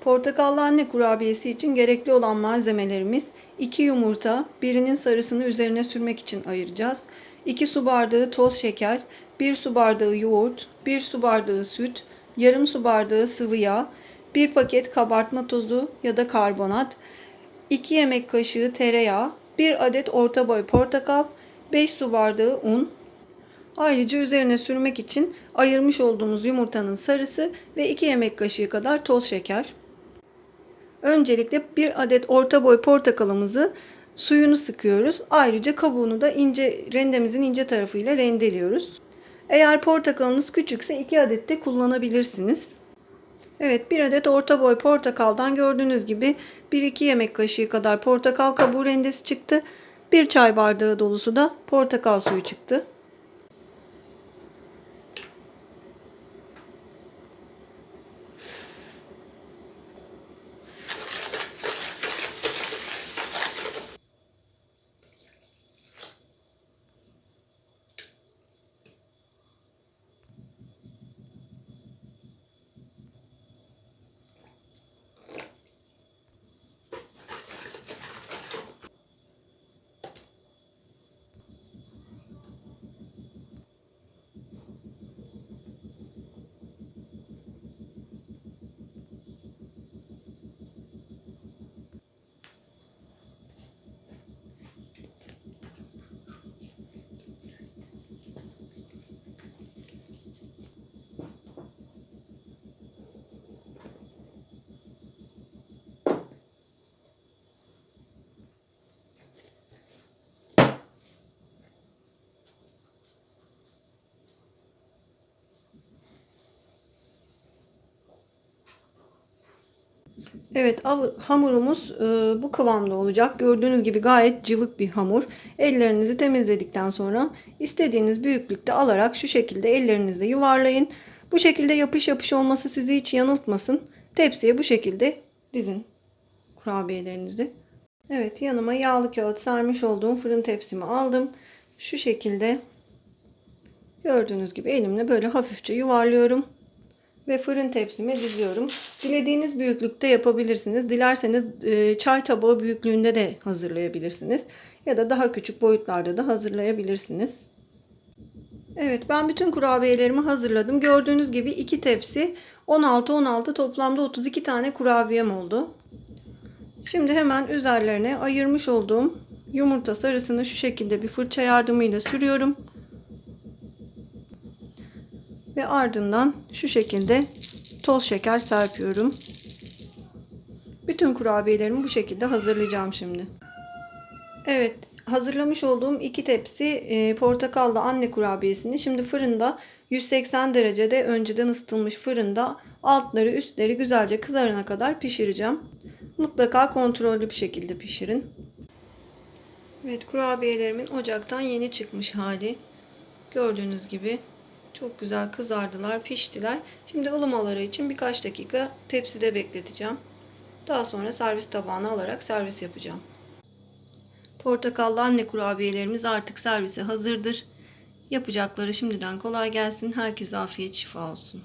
Portakallı anne kurabiyesi için gerekli olan malzemelerimiz 2 yumurta, birinin sarısını üzerine sürmek için ayıracağız. 2 su bardağı toz şeker, 1 su bardağı yoğurt, 1 su bardağı süt, yarım su bardağı sıvı yağ, 1 paket kabartma tozu ya da karbonat, 2 yemek kaşığı tereyağı, 1 adet orta boy portakal, 5 su bardağı un, Ayrıca üzerine sürmek için ayırmış olduğumuz yumurtanın sarısı ve 2 yemek kaşığı kadar toz şeker. Öncelikle bir adet orta boy portakalımızı suyunu sıkıyoruz. Ayrıca kabuğunu da ince rendemizin ince tarafıyla rendeliyoruz. Eğer portakalınız küçükse 2 adet de kullanabilirsiniz. Evet bir adet orta boy portakaldan gördüğünüz gibi 1-2 yemek kaşığı kadar portakal kabuğu rendesi çıktı. 1 çay bardağı dolusu da portakal suyu çıktı. Evet hamurumuz e, bu kıvamda olacak. Gördüğünüz gibi gayet cıvık bir hamur. Ellerinizi temizledikten sonra istediğiniz büyüklükte alarak şu şekilde ellerinizle yuvarlayın. Bu şekilde yapış yapış olması sizi hiç yanıltmasın. Tepsiye bu şekilde dizin kurabiyelerinizi. Evet yanıma yağlı kağıt sermiş olduğum fırın tepsimi aldım. Şu şekilde gördüğünüz gibi elimle böyle hafifçe yuvarlıyorum ve fırın tepsime diziyorum. Dilediğiniz büyüklükte yapabilirsiniz. Dilerseniz e, çay tabağı büyüklüğünde de hazırlayabilirsiniz. Ya da daha küçük boyutlarda da hazırlayabilirsiniz. Evet ben bütün kurabiyelerimi hazırladım. Gördüğünüz gibi iki tepsi 16-16 toplamda 32 tane kurabiyem oldu. Şimdi hemen üzerlerine ayırmış olduğum yumurta sarısını şu şekilde bir fırça yardımıyla sürüyorum. Ve ardından şu şekilde toz şeker serpiyorum. Bütün kurabiyelerimi bu şekilde hazırlayacağım şimdi. Evet hazırlamış olduğum iki tepsi e, portakallı anne kurabiyesini şimdi fırında 180 derecede önceden ısıtılmış fırında altları üstleri güzelce kızarana kadar pişireceğim. Mutlaka kontrollü bir şekilde pişirin. Evet kurabiyelerimin ocaktan yeni çıkmış hali. Gördüğünüz gibi çok güzel kızardılar, piştiler. Şimdi ılımaları için birkaç dakika tepside bekleteceğim. Daha sonra servis tabağına alarak servis yapacağım. Portakallı anne kurabiyelerimiz artık servise hazırdır. Yapacakları şimdiden kolay gelsin. Herkese afiyet şifa olsun.